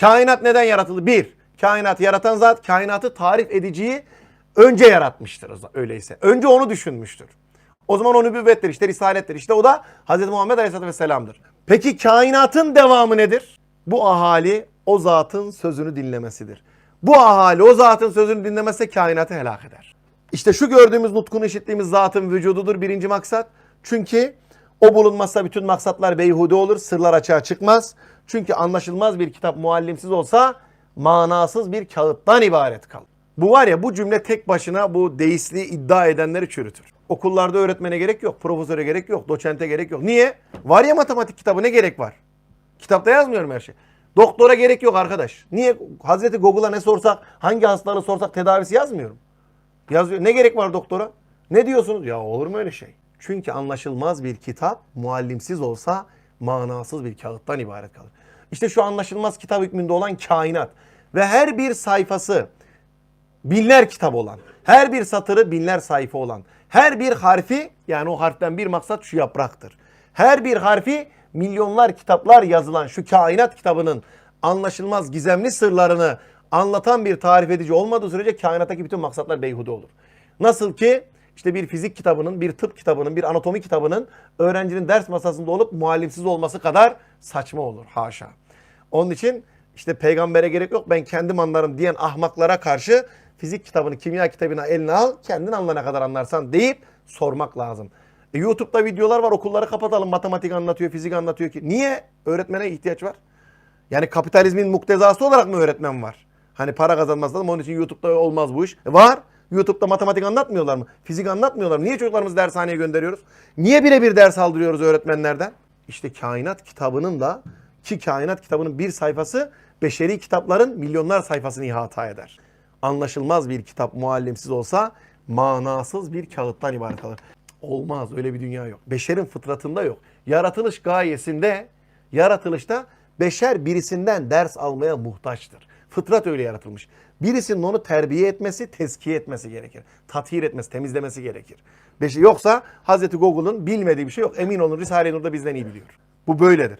Kainat neden yaratıldı? Bir, kainatı yaratan zat kainatı tarif ediciyi önce yaratmıştır öyleyse. Önce onu düşünmüştür. O zaman o nübüvvettir işte risalettir. İşte o da Hz. Muhammed Aleyhisselatü Vesselam'dır. Peki kainatın devamı nedir? Bu ahali o zatın sözünü dinlemesidir. Bu ahali o zatın sözünü dinlemezse kainatı helak eder. İşte şu gördüğümüz nutkunu işittiğimiz zatın vücududur birinci maksat. Çünkü o bulunmazsa bütün maksatlar beyhude olur, sırlar açığa çıkmaz. Çünkü anlaşılmaz bir kitap muallimsiz olsa manasız bir kağıttan ibaret kalır. Bu var ya bu cümle tek başına bu deistliği iddia edenleri çürütür. Okullarda öğretmene gerek yok, profesöre gerek yok, doçente gerek yok. Niye? Var ya matematik kitabı ne gerek var? Kitapta yazmıyorum her şey. Doktora gerek yok arkadaş. Niye? Hazreti Google'a ne sorsak, hangi hastalığı sorsak tedavisi yazmıyorum. Yazıyor. Ne gerek var doktora? Ne diyorsunuz? Ya olur mu öyle şey? Çünkü anlaşılmaz bir kitap muallimsiz olsa manasız bir kağıttan ibaret kalır. İşte şu anlaşılmaz kitap hükmünde olan kainat ve her bir sayfası binler kitap olan, her bir satırı binler sayfa olan, her bir harfi yani o harften bir maksat şu yapraktır. Her bir harfi milyonlar kitaplar yazılan şu kainat kitabının anlaşılmaz gizemli sırlarını anlatan bir tarif edici olmadığı sürece kainattaki bütün maksatlar beyhude olur. Nasıl ki işte bir fizik kitabının, bir tıp kitabının, bir anatomi kitabının öğrencinin ders masasında olup muallimsiz olması kadar saçma olur. Haşa. Onun için işte peygambere gerek yok ben kendim anlarım diyen ahmaklara karşı fizik kitabını, kimya kitabını eline al kendin anlayana kadar anlarsan deyip sormak lazım. E, YouTube'da videolar var okulları kapatalım matematik anlatıyor, fizik anlatıyor ki. Niye? Öğretmene ihtiyaç var. Yani kapitalizmin muktezası olarak mı öğretmen var? Hani para kazanmaz lazım onun için YouTube'da olmaz bu iş. E, var. YouTube'da matematik anlatmıyorlar mı? Fizik anlatmıyorlar mı? Niye çocuklarımızı dershaneye gönderiyoruz? Niye birebir ders aldırıyoruz öğretmenlerden? İşte kainat kitabının da ki kainat kitabının bir sayfası beşeri kitapların milyonlar sayfasını ihata eder. Anlaşılmaz bir kitap muallimsiz olsa manasız bir kağıttan ibaret kalır. Olmaz öyle bir dünya yok. Beşerin fıtratında yok. Yaratılış gayesinde, yaratılışta beşer birisinden ders almaya muhtaçtır. Fıtrat öyle yaratılmış. Birisinin onu terbiye etmesi, tezkiye etmesi gerekir. Tathir etmesi, temizlemesi gerekir. Beşi yoksa Hazreti Google'ın bilmediği bir şey yok. Emin olun Risale-i Nur da bizden iyi biliyor. Bu böyledir.